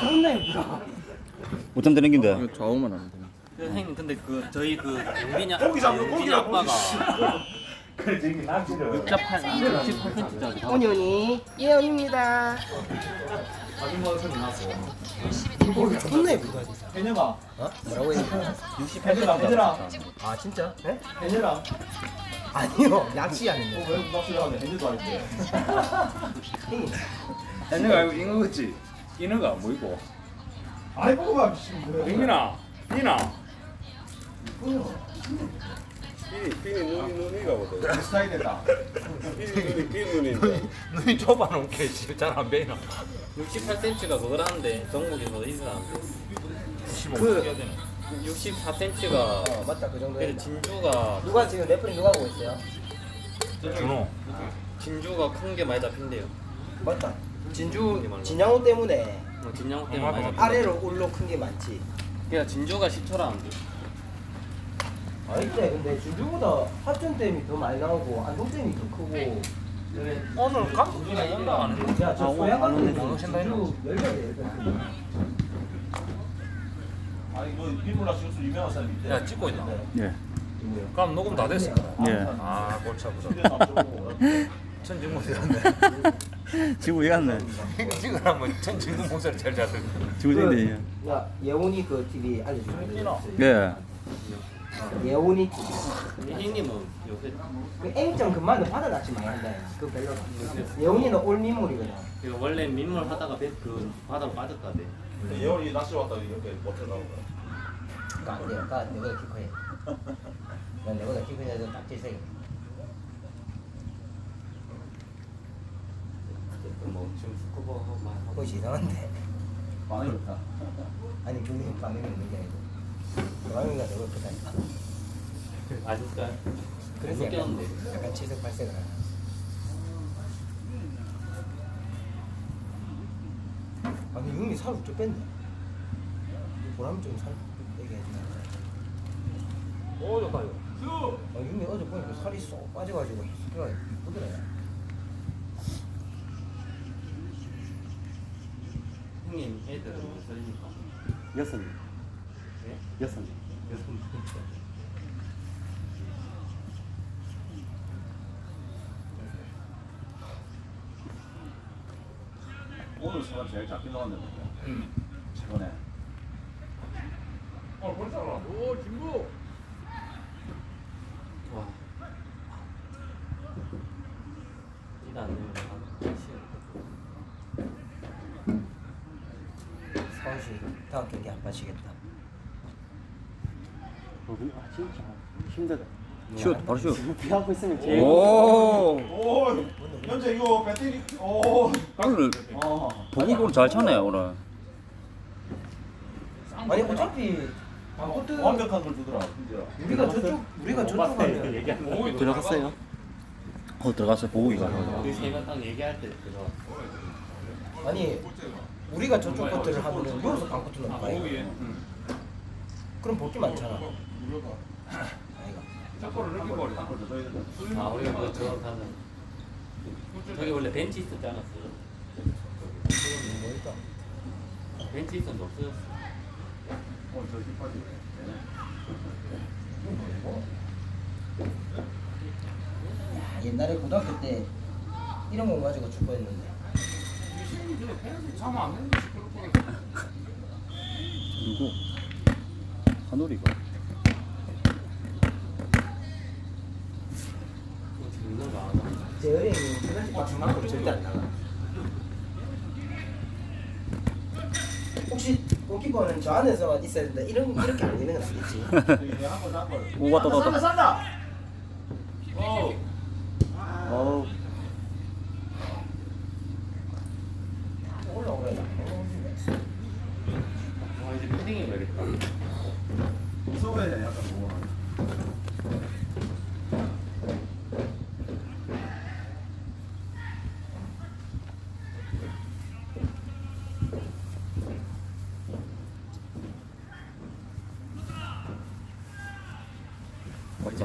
존나 예쁘다. 어쩜 되는 긴데? 이거 좌우만 하면 돼. 형님 근데 그 저희 그 용빈이 고기 잡는 용빈이 아빠가 그래 저기 낚시를 68 68cm짜리 온연이 예언입니다. 존나 예쁘다. 진짜. 해녀가 어? 뭐라고? 해녀가 해녀라 아 진짜? 예? 해녀라 아니요 낚시 아니에요. 왜 낚시를 하면 해녀도 아닌데 내가 알고 잉어 같지? 인어가 안 보이고. 아이고 막 씨, 뭐야. 민아, 민아. 삐니 삐니 눈이 눈이가 보다. 내 스타일이다 삐니 눈이 삐니 눈인데. 눈이 좁아놓은 게 잘안 보이나? 68cm가 그거라는데 전국에서 있으라는데 그 64cm가 어, 맞다 그 정도. 그래 진주가 누가 지금 래퍼링 누가 하고 있어요? 준호. 진주가 큰 게 많이 잡힌대요 맞다. 진주 진양호 때문에 어, 진양호 때문에 많이 잡힌대 아래로 올로 큰게 많지. 그냥 진주가 10초라는데 아니 때 근데 진주보다 합천댐이 더 많이 나오고 안동댐이 더 크고. 오늘 강국이나 온다 안 했는데. 야, 저 아, 소양 오는데. 데? 진주 열배. 아니 뭐 민물 낚시 교수 유명한 사람이 있대 야 찍고 있나? 예. 그럼 녹음 다 됐을 거다. 예. 아 골치 아프다. 되었네. 지구 왜 갔네? 지금 하면 천진국 목소리 잘 들려. 지구 생데 야 예원이 그 TV 알려주면 예. 예원이 TV. 형님은 요새 그 M점 바다 낚시 많이 한다. 그 별로다. 예원이는 올 민물이거든. 그 원래 민물 하다가 배- 그 바다로 빠졌다대 예원이 낚시 왔다고 이렇게 못해 나온 거야 그거 안 돼요. 그거 내보다 키 커요. 난 내보다 키 크냐 좀 딱지색이. 뭐 지금 스쿠버 하고 막 하고 그것이 이상한데. 반응이 좋다 아니 그게 반응이 없는 게 아니고. 반응이가 너무 크다니까. 아실까요? 그래서 약간. 약간 칠색 발색을 하나. 아니 윤이 살 어째 뺐네. 보람 좀살 빼게 해주나. 오 좋다 이거. 아 윤이 어제 보니까 살이 쏙 빠져가지고 스프가 이쁘더라. 형님 애들은 몇 살입니까? 여섯. 예? 여섯. 오늘 사람 제일 작게 나왔는데 최근에 어 벌써 오 진구. 와 이거 안 되면 한 경기 안 빠지겠다. 아 진짜 힘들다. 슛 바로 슛. 비하고 있으면 제일. 오. 오 현재 이거 배터리 오 오늘 어. 보고볼 잘 쳤네 오늘. 아니 어차피 완벽한 걸 주더라 우리가 저쪽 우리가 저쪽 가면 들어갔어요? 어 들어갔어요 보고기가. 우리 세명딱 얘기할 때 들어 아니 우리가 저쪽 것들을 하면은 여기서 방코트 넣는 거야. 그럼 볼게 많잖아. 아이가. 아 우리가 뭐 하면 저기 원래 벤치 있었지 않았어요? 뭐 있다. 벤치 있었는데 없어졌어 야, 옛날에 고등학교 때 이런 거 가지고 축구했는데. 누구? 한우리가. 그거 지금 있는 거 알아? 재열이 그런 박스만큼 절대 안 나가. 혹시 골키퍼는 저 안에서 있어야 된다 이런 이렇게 안 되는 건 아니겠지? 한번한번 오 왔다 왔다 왔다. 싼다 어우. 올라오래. 와 이제 패딩이 왜 이랬다 무서워야 약간 뭐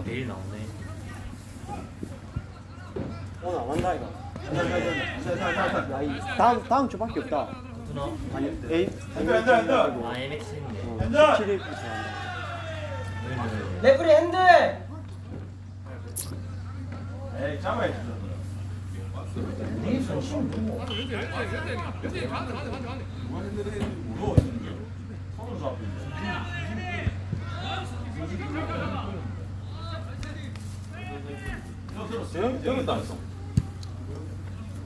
내일 나오네. 오늘 안 한다 이거. 야이 다음 다음 주밖에 없다. 스너? 아니 A 핸들 핸들 핸들 아. MX인데. 핸들 7일 좋아한다. 레프리 핸들 에이 잡아야지. 리슨 심 누구 무거워 손으로 잡히는데 들었어 여기도 안 써.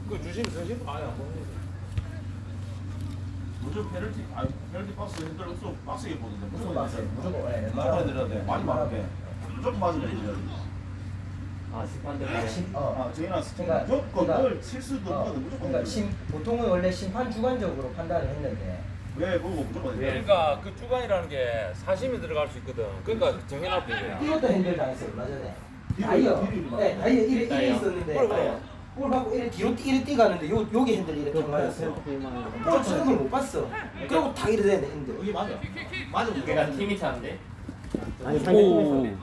그 주심 주심 아야 무조건 페널티 아 페널티 박스 핸들 없어. 박스에 보는데. 무조건 맞아요 무조건. 예, 무조건 내려야 돼. 많이 말하게. 무조건 맞으면 되지 아 심판들. 어. 아 저희는 그러니까- 무조건 그러니까- 뭘 실수도 어, 없거든. 무조건 그러니까 심, 보통은 원래 심판 주관적으로 판단을 했는데. 왜 보고 무조건 돼. 그러니까 그 주간이라는 게 사심이 들어갈 수 있거든. 그러니까 정해놨던 거야. 이것도 핸들 당했어요 얼마 전에 다이어. 네 다이어 이래 이래. 있었는데. 볼볼 받고 이래 뒤로 뛰- 이래 뛰가는데 요 여기 핸들이 이렇게 맞았어 볼 치는 걸 못 봤어. 그리고 다 이래 되는데 핸들. 여기 맞아. 맞아. 걔가 팀이 차인데. 아니 오. 상대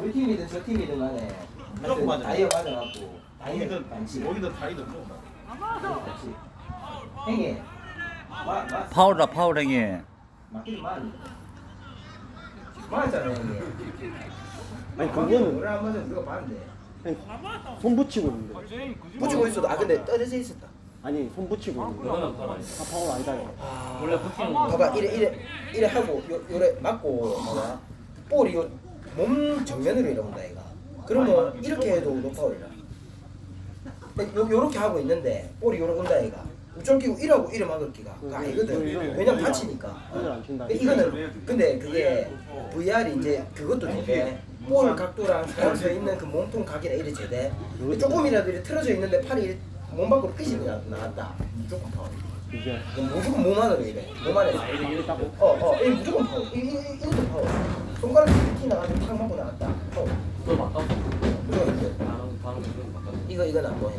우리 팀이든 저 팀이든 간에 무조건 맞아. 다이어 맞아갖고 다이어 여기든 반칙 여기든 다리든 반칙 행해 마, 마, 파울이다 파울 행위. 맞기는 맞 맞았잖아 행해 아니 그거는 노래 한 번은 누가 봤는데. 아니, 손 붙이고 있는데. 붙이고 있어도 아 근데 떨어져 있었다. 아니 손 붙이고 있는데. 그거는 파울. 아 파울 아니다 이거. 원래 붙이는 거. 봐봐 이래 이래 이래 하고 요, 요래 맞고 봐봐. 볼이 요 몸 정면으로 이러온다 얘가. 그러면 이렇게 해도 노파울이라 요, 요렇게 하고 있는데 볼이 요렇게 온다 얘가. 우점 끼고 이러고 이래 막을 그거 아니거든. 왜냐면 다치니까. 손을 안 친다. 근데 이거는 근데 그게 VR이 이제 그것도 되게 볼 각도랑 서 있는 그 몸통 각이라 이래 제대. 조금이라도 이렇게 틀어져 있는데 팔이 몸 밖으로 삐지 나- 나갔다. 무조건 파울 이게 무조건 몸 안으로 이래 몸 안에. 아 이래 이래. 어어 이 무조건 파울 이, 이, 이, 이것도 파울 손가락 이렇게 나가지고 탁 맞고 나갔다. 파울 또 바꿔. 무조건 바꿔. 이거 이건 안 보여.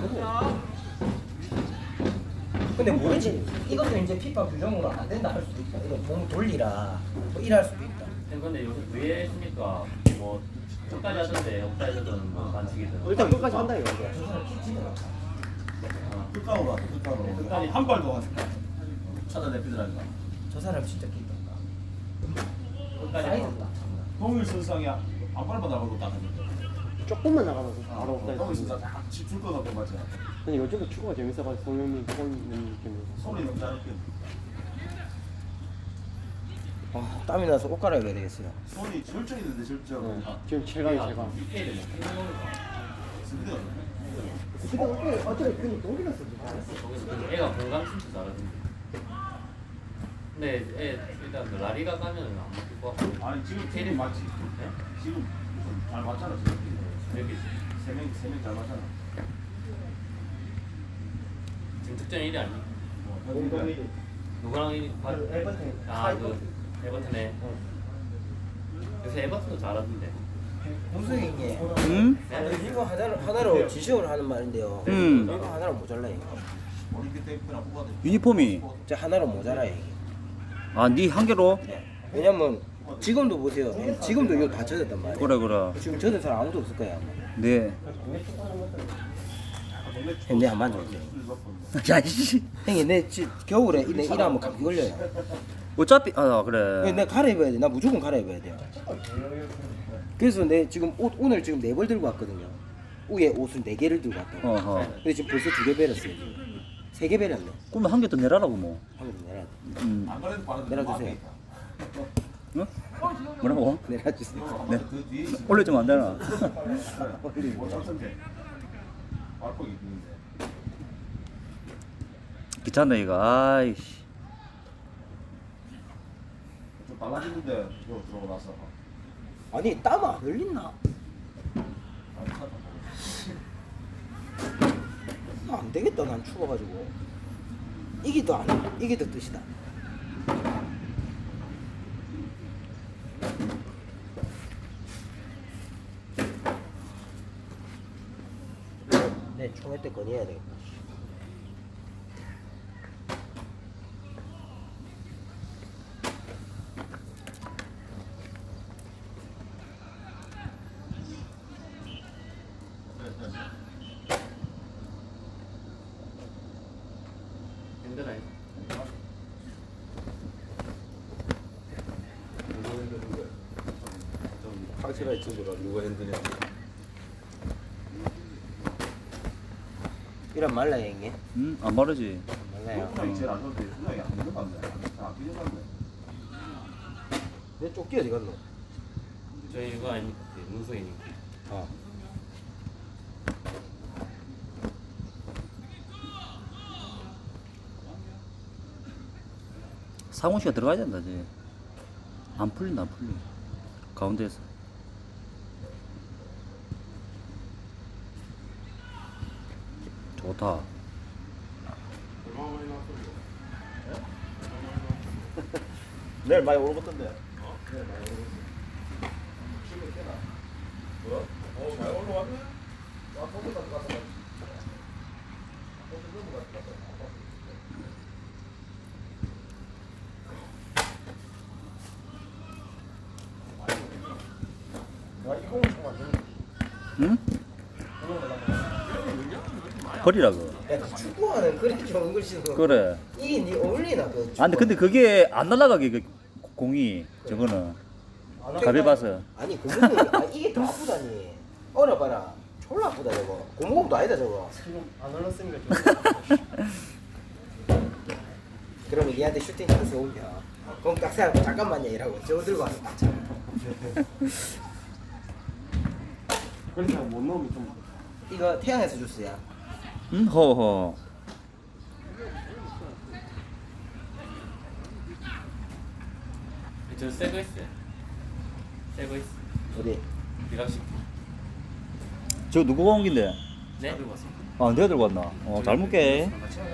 근데 모르지. 이것도 이제 피파 규정으로 안 된다 할 수도 있다. 이거 몸 돌리라. 뭐 이럴 수도 있다. 근데 요새 왜 했습니까? 뭐 끝까지 하던데 옵사이드든 뭐 반칙이든. 일단 끝까지 한다 이거. 어. 끝강으로 왔다 끝강으로 끝까지. 한 발도 안 찾아내피더라니까 저 사람 진짜 킥 끝까지. 사이드다 동일 선상이 안 밟아 나가고 딱 조금만 나가면서 바로 없다 동일 했어. 선상 딱줄것 같고 맞지 근데 요즘도 축구가 재밌어가지고 손흥민 골 있는 느낌이. 소리 너무 짧게 아 땀이 나서 옷 갈아입어야 되겠어요 손이 절정이는데 절정 네. 지금 최강이 최강. 스피드가 근데 어떻게 어떻게 그 독일에서 거기서 근데 애가 공감 진짜 잘하던데. 근데 애 일단 그 라리가 가면은 안 먹힐 것 같고. 아니 지금 테리 맞지 네? 지금 잘 맞잖아 지금 여기 세명세명잘 맞잖아 지금 득점 1위 아니? 공동이 누구랑 1위? 바... 그 아, 그 에버튼에. 요새 에버튼도 잘하던데. 무수행이 응? 이거 하나로 하나로 지시을 하는 말인데요 음. 이거 하나로 모자라 이거 유니폼이. 저 하나로 모자라 이게 아 네 한 개로? 왜냐면 지금도 보세요 지금도 이거 다 젖었단 말이에요 그래 그래. 지금 젖은 사람 아무도 없을 거야 아마 네. 근데 한 만져보세요 야씨. 형님 내 지, 겨울에 내 일하면 감기 걸려요 어차피 아 그래. 내가 갈아입어야 돼. 나 무조건 갈아입어야 돼요. 그래서 내 지금 옷 오늘 지금 네 벌 들고 왔거든요. 위에 옷을 네 개를 들고 왔다. 어허. 근데 지금 벌써 두 개 베렸어요. 세 개 베렸네. 그러면 한 개 더 내라라고 뭐. 한개 내라. 음. 내려주세요. 어? 뭐라고? 내려주세요. 네. 그 올려주면 안 되나? 있는데 귀찮네 이거. 아이씨. 좀 달라지는데 이거 들어오고 나서 아니 땀 안 흘린나? 찾다 안 되겠다. 난 추워가지고. 더 안, 더 뜻이다. 네, 총회 때 건의해야 되겠다. 확실하게 친구라 누가 핸드냐. 이런 말라요 형님 음, 안 마르지. 말라요. 내 조끼 어디 갔노? 저희 이거 아닙니까? 그 문소이니까. 아 상훈 씨가 들어가야 된다, 이제. 안 풀린다, 안 풀리. 가운데에서. 좋다. 내일 많이 오르겠던데. 응? 버리라고. 야, 그 축구하는 그렇게 좋은 걸 신고 그래. 이게 니 어울리나 그 아, 근데, 근데 그게 안 날아가게, 그 공이. 저거는. 가비 봐서. 아니 고무공 아 이게 더 아프다니 얼어봐라 졸라 아프다 저거 고무공도 아니다 저거 안 올랐으니까 좀. 그러면 얘한테 슈팅 찬스 오면 그럼 딱 생각하고 잠깐만요 이라고 저거 들고 와서 딱 잡아 그렇게 못 넣으면 좀. 이거 태양에서 주스야 음, 허허. 저 새거 있어요. 새거 있어. 어디 비각식. 저 누구 가 온 긴데? 네. 들고 왔습니다. 아, 내가 들고 왔나? 어, 잘 먹게.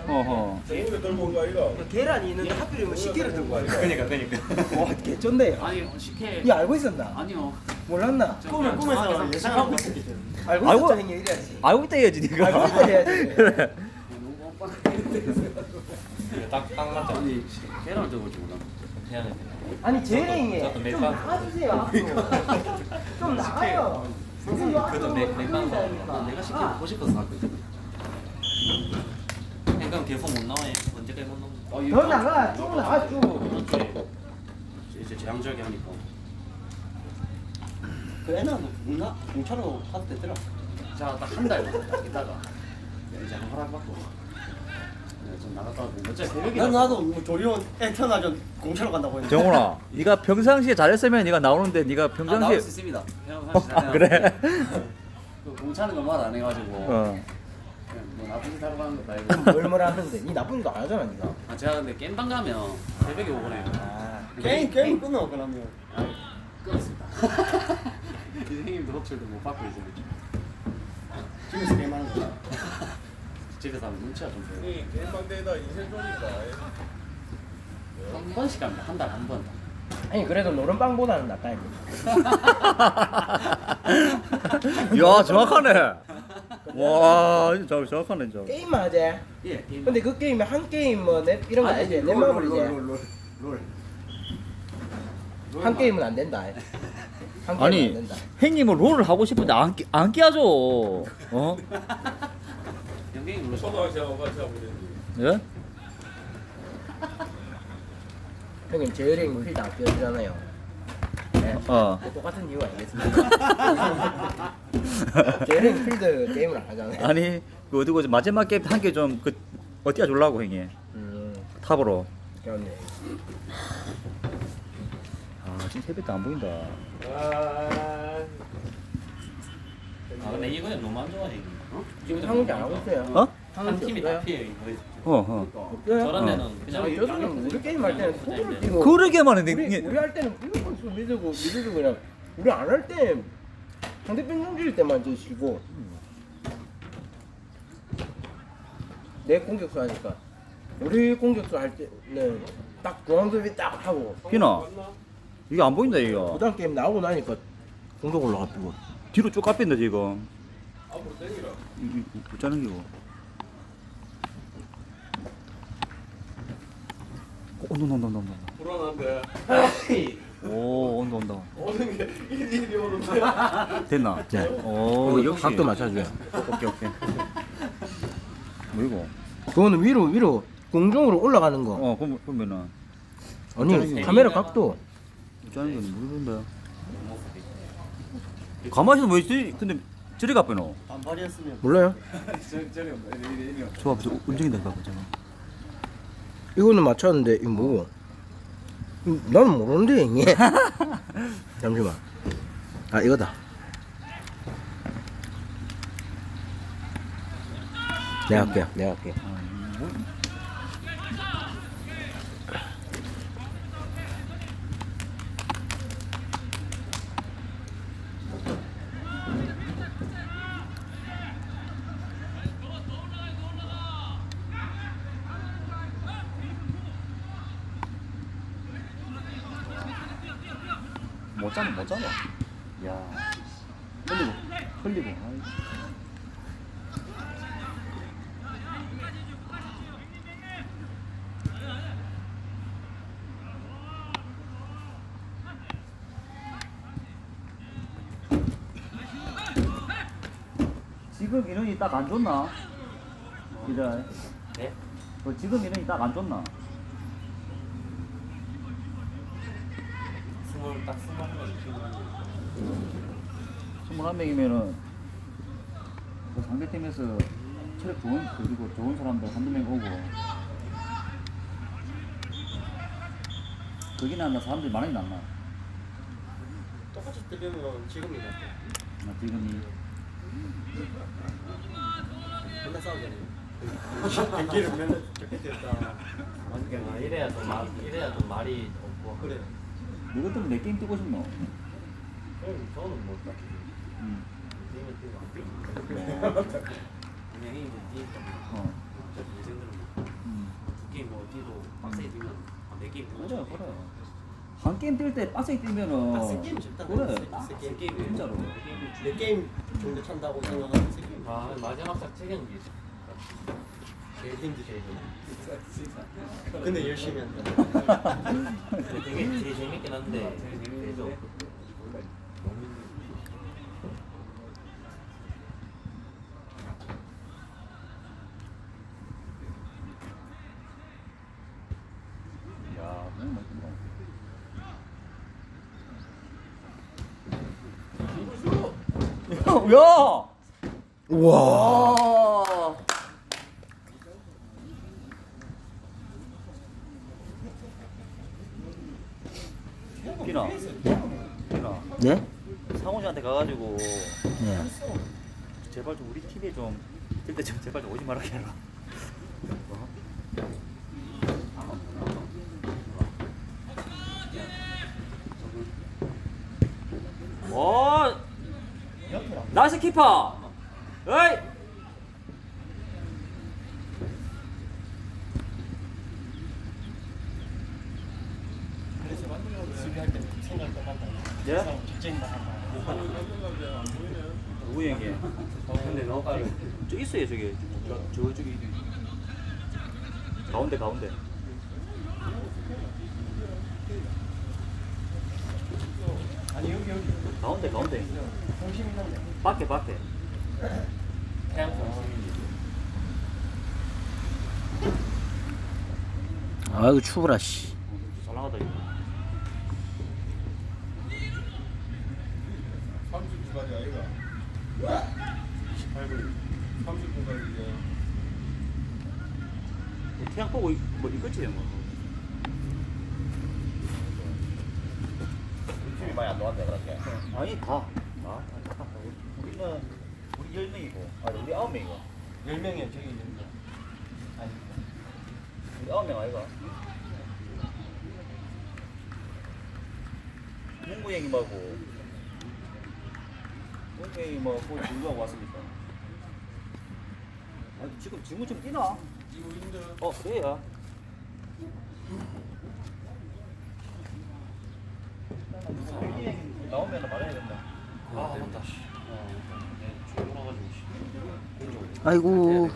어허. 저번에 들고 온거 아이가? 그 계란이 있는데 하필이면 식혜를 들고 와요 그니까 그니까. 와 개쩐데 아니 식혜. 이 알고 있었나? 아니요. 몰랐나? 꿈을 꿈에서 예상하고 있었지. 알고 알고- 있었죠 형님 이래야지 알고 있다 해야지, 니가. 알고 있다 해야지. 그래. 딱 딱 맞죠. 아니 계란을 들고. 해야 돼. 아니 저도 좀. 나가주세요 좀 나가요 그래도 맥 맥반 내가 식혜 먹고 싶어서 샀거든. 그러니까 계속 못 나와요. 언제까지 못 나와? 더 나가 쭉 나가 쭉 이제 재앙적이 하니까. 그 애는 공나 공차로 타도 되더라. 자, 딱 한 달 있다가 이제 한 허락 받고 네, 좀 나갔다 오고 어차피 새벽에 난 나도 뭐 조리원 애 태어나전 공차로 간다고 했는데. 정훈아, 네가 평상시에 잘했으면 네가 나오는데 네가 아, 평상시에 나올 수 있습니다. 그냥 어, 사실 아, 그래? 그 공차는 거 말 안 해가지고 어. 뭐 나쁜 짓 하러 가는 것도 아니고. 얼마나 하는데? 니 나쁜 일도 안 하잖아 니가. 아 제가 근데 겜방 가면 새벽에 오거든요. 아 게임 게임 끊어 그러면. 아, 끊었습니다. 이제 형님도 호출도 못 받고 이제. 집에서 게임하는 거. 집에서 하면 눈치가 좀 보여요. 이 게임방대에다 인생 좋으니까. 한 번씩 갑니다. 한 달 한 번. 아니 그래도 노른빵보다는 낫다 야, 정확하네. 와, 저 정확하네, 저. 게임만 하지 예 게임 근데 그 게임에 한 게임 뭐 넷, 이런 거 아니지 넷마블이지 한 게임은 안 된다 한 게임은 안 아니, 된다 형님은 롤을 하고 싶은데 안, 끼- 안 끼워줘. 어? 연경이 눌러줘 초등학생하고 같이 하고 있는데. 예? 형님 제어링 필드 안 끼워주잖아요 네. 어. 뭐 똑같은 이유 아니겠습니까 제어링 필드 게임을 안 하잖아요 아니, 그 어디고 이제 마지막 게임 한개좀그 어디가 줄라고 형이 음 탑으로. 그렇네 아, 지금 새벽도 안 보인다. 아. 아 근데 이거는 너무 안 좋아해 어? 지금 상훈이 안 하고 있어요 어? 한 팀이 다 이거 어, 어. 없어요? 저런 데는 그냥 아니 저는 우리 게임 할 때는 소를 뛰고 그러게만 했는데 우리, 이게 우리 할 때는 무조건 술 믿고 믿고 그냥 우리 안 할 때 상대편 경기일 때만 이제 쉬고. 내 공격수 하니까. 우리 공격수 할 때는 딱 중앙수비 딱 하고. 희나 이게 안 보인다 이거 부담 게임 나오고 나니까 공격 올라가지고 뒤로 쭉 깎인다 지금. 앞으로 땡기라. 이거 짜는 기고 온다 온다 온다 온다 불안한데. 오 온다 온다 오는 게 일일이 오는데. 됐나? 오 어, 역시 각도 맞춰줘요 오케이 오케이 뭐 이거 그거는 위로 위로 공중으로 올라가는 거 어 그럼 그러면은 아니 카메라 각도 짜는 거는 모르는데 가만히서 뭐 있지? 근데 저리 가빼 너. 반팔이었으면 몰라요? 저 저리 이리 이리 저 앞에서 움직인다 이거 보자. 이거는 맞췄는데 이거 뭐고? 이- 나는 모르는데 이게. 잠시만. 아 이거다. 내가 할게요. 내가 할게요. 못 잡아 못 잡아. 야. 흘리고 흘리고. 아이. 지금 인원이 딱 안 좋나? 이래. 네? 어, 지금 인원이 딱 안 좋나? 스물 딱 스물 한 명이 필요한데 21명이면은 그 상대팀에서 체력 좋은 그리고 좋은 사람들 한두 명 오고. 거기 나나 사람들이 많이 났나? 똑같이 뜨려면 지금이 낫죠. 나 지금이. 맨날 싸우잖아요 경기를 맨날 좋겠다. 아, 이래야 좀 말, 이래야 좀 말이 없고. 그래. 너희 때문에 내 게임 뛰고 싶노? 저는 뭐 딱히 그냥 이제 뛰니까 어. 저 예생들은 음. 두 게임 뭐 뛰도 빡세게 뛰면 아, 네 게임 뛰고 그래 그래. 한 게임 뛸 때 빡세게 뛰면은 빡세 게임 쉽다 그래. 빡세 게임 게임 진짜로. 내 게임 정도 찬다고 생각하면 세 게임 아 마지막 작체 경기 제일 힘들 제일 힘들 근데 열심히 한다 되게 제일 재밌긴 한데 계속 너무 힘들어 야, 너무 멋진다. 야, 야! 우와. 와. 기나, 기나, 네? 상훈이한테 가가지고 네. 제발 좀 우리 팀에 좀뛸때좀 제발 좀 오지 말라게 해라. 어? 나이스 키퍼. 에이. 예? 누구 얘기해? 근데 너저 있어요 저기. 저, 저 저기. 가운데 가운데 아니 여기 여기 가운데 가운데 중심 있는데 밖에 밖에 태양 중심이 아이고 추워라 씨. 잘 나가다 이거. 30분까지 아이가. 28분 30분까지 이제 뭐 태양 보고 이- 뭐 이거지 뭐. 팀이 많이 안 좋았네 그렇게. 아니 다. 아, 다. 우리는 우리 열 명이고. 아니 우리 아홉 명이고. 10명이야 저기 있는데 아홉 명 아이가 문구 형이 뭐 거기 들고 왔으니까 아 지금 지금 좀 뛰나? 이거 힘들어 어 그래야 나오면 말해야 된다 아 맞다 씨. 네. 아이고.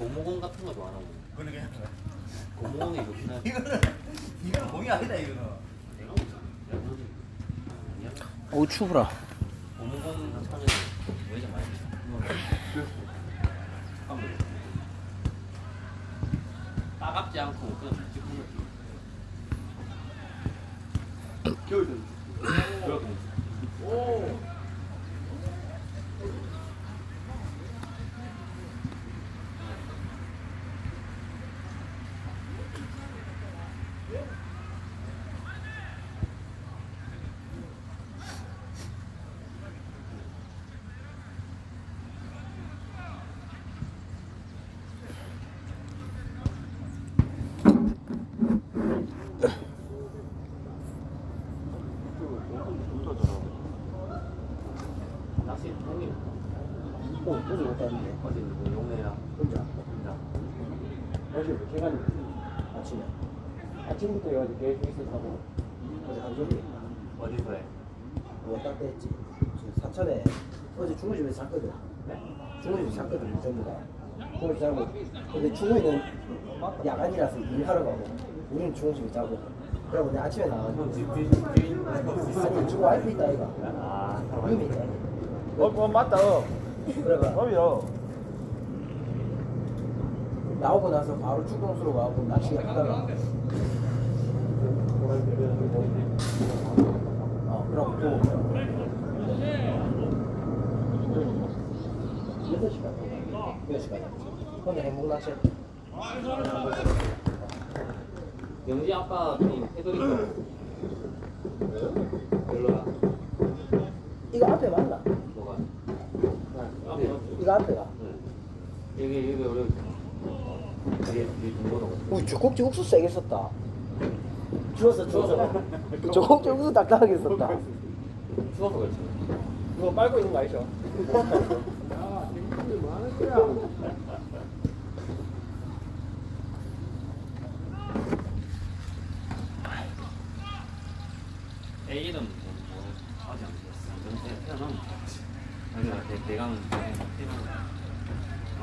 고무공 같은 거도 안 하고 그러게 고무공이 좋긴 하지 이거는 이거는 공이 아니다 이거는 내가 아니야 어우 추워라. 고무공 차는 왜 많이 돼? 따갑지 않고 그냥. 겨울든 낚시 형님 또 어제 못 갔는데 어제 그 용해랑 혼자 혼자. 어제 몇 시간 아침에 아침부터 해가지고 계속 있었다고 어제 감독이 어디서 해? 뭐딱 됐지. 저 사천에 어제 중국집에서 잤거든. 중국집에서 잤거든 전부 다. 중국집 자고 근데 중국이는 야간이라서 일하러 가고 우리는 중국집에 자고. 그러고 내가 아침에 나와가지고. 아니 중국 와이프 있다 이가 아, 이미 있다. 어, 어 맞다. 어. 그래가 어이요. 나오고 나서 바로 축동수로 가고 낚시 하다가 어 영지 아빠 좀 해드릴까? 별로야. 이거 앞에 맞나? 뭐가? 네. 이거 앞에가 네. 여기 여기 우리 이게 중고로. 우리 주걱지 옥수수 세게 썼다 주웠어 주웠어 주걱지 옥수수 딱딱하게 썼다 추워서 그렇지. 그거 빨고 있는 거 아니죠? 애 이름 뭐, 뭐 아직 안 됐어. 이건 태어나면 아니 대 대강 태어나. 아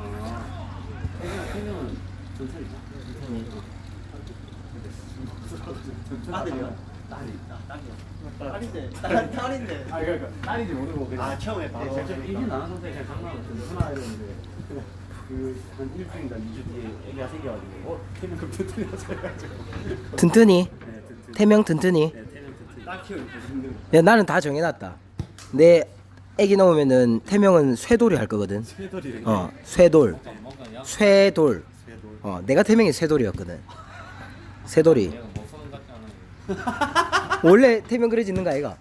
태명 태명은 전설이죠. 아들이요? 딸이 딸이야. 딸인데. 딸, 딸인데. 아 그러니까 딸인지 모르고 그냥. 아 처음에 바로 네, 일이 나는 상태 그냥 장난으로 전화 이러는데 그한 일주일인가 2주 뒤에 애기가 생겨가지고 어? 태명 그럼 튼튼하자 해가지고 튼튼히? 네 튼튼 태명 튼튼히? 네 태명 튼튼 딱 키우는 게 힘든 야, 나는 다 정해놨다. 내 애기 나오면은 태명은 쇠돌이 할 거거든. 쇠돌이래. 어 쇠돌. 뭔가 쇠돌. 쇠돌. 어 내가 태명이 쇠돌이었거든 않아. 원래 태명 그래 짓는 거 아이가?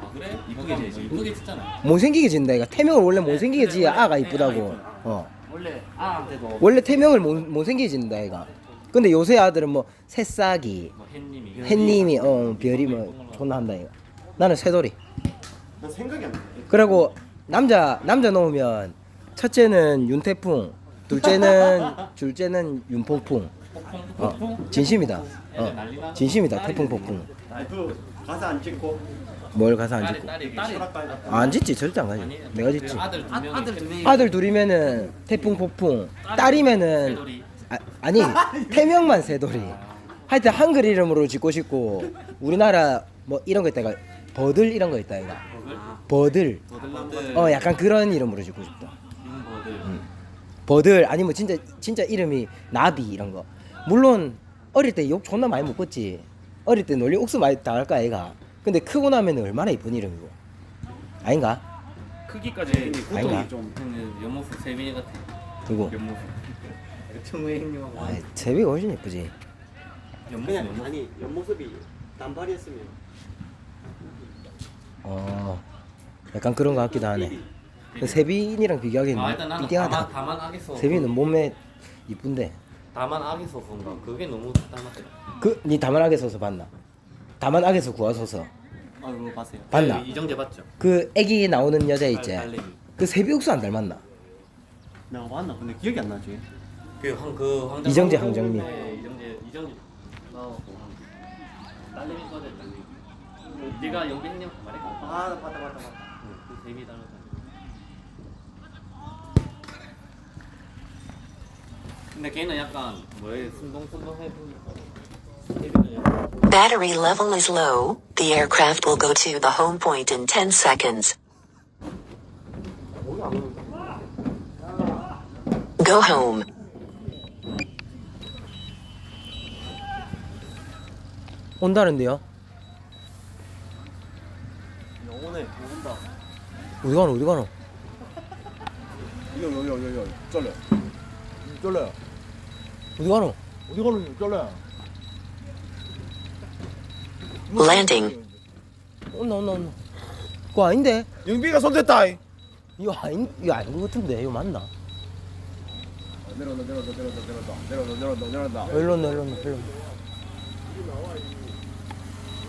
아 그래? 이쁘게 지 이쁘게 짓잖아. 못생기게 짓는다 이가. 태명을 원래 못생기게 지야 아가 이쁘다고. 어. 원래 아한테도 원래 태명을 못, 못생기게 짓는다 이가. 근데 요새 아들은 뭐 새싹이 뭐 햇님이. 햇님이 어 별이 뭐 존나 한다 이가. 나는 쇠돌이. 난 생각이 안 나. 그리고 남자 남자 놓으면 첫째는 윤태풍 둘째는 둘째는 윤폭풍 폭풍 어. 진심이다. 나. 어 진심이다 태풍 폭풍 그 가사 안 찍고? 뭘 가서 안 짓고? 딸이 딸이. 철학과에 안 짓지 절대 안 가지. 내가 짓지. 아들 두 명이 아들 두 명이. 아들 둘이면은 태풍 폭풍 딸이면은. 아, 아니 태명만 새돌이. 하여튼 한글 이름으로 짓고 싶고 우리나라 뭐 이런 거 있다가 버들 이런 거 있다 이거. 버들. 어 약간 그런 이름으로 짓고 싶다. 윤버들. 버들 아니면 진짜 진짜 이름이 나비 이런 거 물론 어릴 때 욕 존나 많이 먹었지 어릴 때 논리 옥수 많이 당할 거 아이가 근데 크고 나면 얼마나 이쁜 이름이고 아닌가 크기까지 아닌가? 고통이 좀 형님 옆모습 세빈이 같아. 그리고 옆모습. 청우의 형님하고. 아 제비가 훨씬 예쁘지 옆모습 그냥 옆모습. 아니 옆모습이 단발이었으면 어 약간 그런 거 같기도 하네 근데 세빈이랑 비교하기엔 아 일단 나는 다만 악에서. 세빈은 몸매 이쁜데 다만 악에서 그런가. 그게 너무 닮았대. 그니 다만하게 서서 봤나 다만하게서 구하소서 아 그거 봤어요. 봤나? 이정재 봤죠. 그 애기 나오는 여자 있지. 그 세비옥수 안 닮았나 내가 봤나 근데 기억이 안 나지. 그황그 황정. 이정재, 황정민. 네 이정재 이정재. 나오고 딸내미 거들 딸내미. 네가 영빈님 말했고. 아 봤다 봤다 봤다. 그 세미 닮았다. 근데 걔는 약간 뭐에 순동순동해 보니까. 약간 Battery level is low. The aircraft will go to the home point in 10 seconds. Go home. 온다는데요? 오네 온다. 어디 가노 어디 가노? 이거 이거 이거 이거 잘래. 잘래. 어디 가노? 어디 가는 잘래. Landing. 온나 온나 온나 그거 아닌데? 영비가 손댔다. 이거 아닌 이거 아닌 것 같은데 이거 맞나? 내려온다 내려온다 내려온다 내려온다 내려온다 내려온다. 어, 일로 온나 일로 온나 일로 온나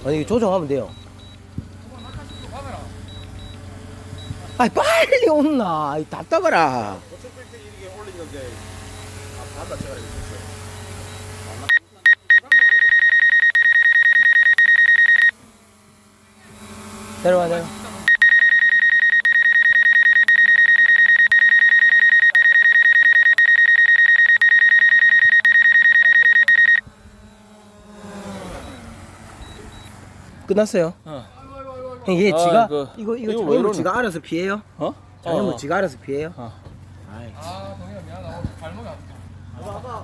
아니 이거 조정하면 돼요 아이 빨리 온나 아이 답답하라 빌딩 이렇게 올리는데 내려와 내려와 끝났어요. 어. 형, 얘 아, 지가 그, 이거 이거 이거 왜 장애물 이러노? 지가 알아서 피해요. 어? 장애물 어. 지가 알아서 피해요. 어.